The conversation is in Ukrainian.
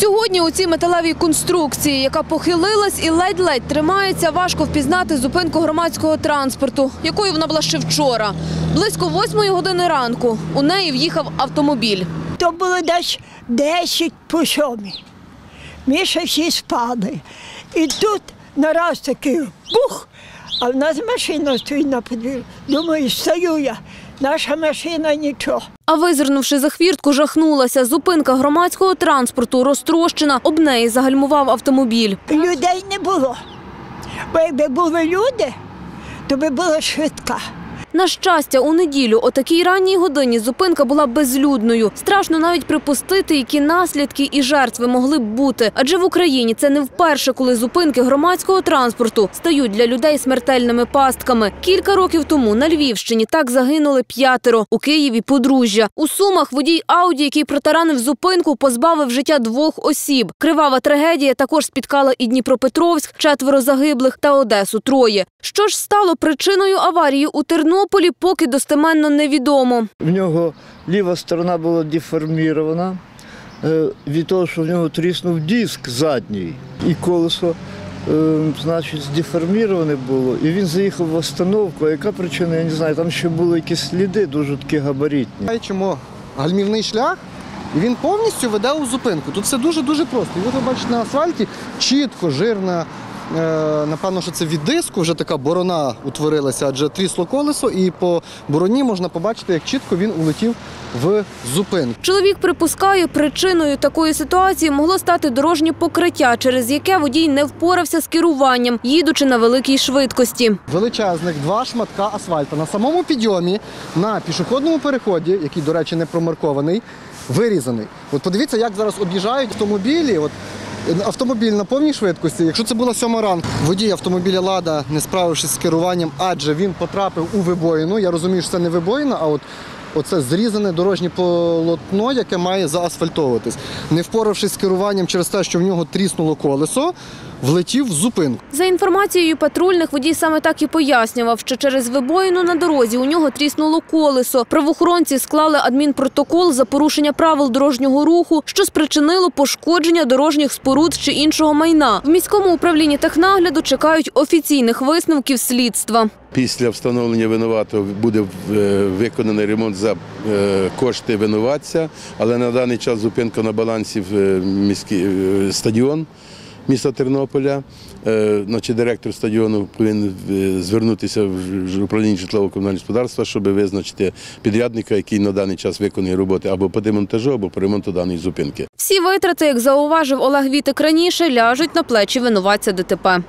Сьогодні у цій металевій конструкції, яка похилилась і ледь-ледь тримається, важко впізнати зупинку громадського транспорту, якою вона була ще вчора. Близько восьмої години ранку у неї в'їхав автомобіль. То було десь 10 по сьомій. Ми ще всі спали. І тут нараз такий бух, а в нас машина стоїть на подвір'ї. Думаю, стою я. Наша машина нічого. А визирнувши за хвіртку, жахнулася. Зупинка громадського транспорту розтрощена. Об неї загальмував автомобіль. Людей не було. Бо якби були люди, то би була швидка. На щастя, у неділю о такій ранній годині зупинка була безлюдною. Страшно навіть припустити, які наслідки і жертви могли б бути. Адже в Україні це не вперше, коли зупинки громадського транспорту стають для людей смертельними пастками. Кілька років тому на Львівщині так загинули п'ятеро. У Києві подружжя. У Сумах водій Ауді, який протаранив зупинку, позбавив життя двох осіб. Кривава трагедія також спіткала і Дніпропетровськ, четверо загиблих та Одесу троє. Що ж стало причиною аварії у Тернополі, поки достеменно невідомо. В нього ліва сторона була деформірована е, від того, що в нього тріснув диск задній, і колесо, е, значить, здеформіроване було. І він заїхав в остановку. А яка причина, я не знаю, там ще були якісь сліди, дуже такі габаритні. Бачимо гальмівний шлях, і він повністю веде у зупинку. Тут все дуже-дуже просто. І ви бачите на асфальті чітко, жирна. Е, Напевно, що це від диску вже така борона утворилася, адже трісло колесо, і по бороні можна побачити, як чітко він улетів в зупинку. Чоловік припускає, причиною такої ситуації могло стати дорожнє покриття, через яке водій не впорався з керуванням, їдучи на великій швидкості. Величезних два шматка асфальту на самому підйомі на пішохідному переході, який, до речі, не промаркований, вирізаний. От подивіться, як зараз об'їжджають автомобілі. От Автомобіль на повній швидкості. Якщо це була сьома ранку, водій автомобіля Лада, не справившись з керуванням, адже він потрапив у вибоїну. Я розумію, що це не вибоїна, а от оце зрізане дорожнє полотно, яке має заасфальтовуватись. Не впоравшись з керуванням через те, що в нього тріснуло колесо, влетів в зупинку. За інформацією патрульних, водій саме так і пояснював, що через вибоїну на дорозі у нього тріснуло колесо. Правоохоронці склали адмінпротокол за порушення правил дорожнього руху, що спричинило пошкодження дорожніх споруд чи іншого майна. В міському управлінні технагляду чекають офіційних висновків слідства. Після встановлення винуватого буде е, виконаний ремонт за е, кошти винуватця, але на даний час зупинка на балансі в е, міський стадіон міста Тернополя. Значить, директор стадіону повинен звернутися в управління житлово-комунального господарства, щоб визначити підрядника, який на даний час виконує роботи або по демонтажу, або по ремонту даної зупинки. Всі витрати, як зауважив Олег Вітик раніше, ляжуть на плечі винуватця ДТП.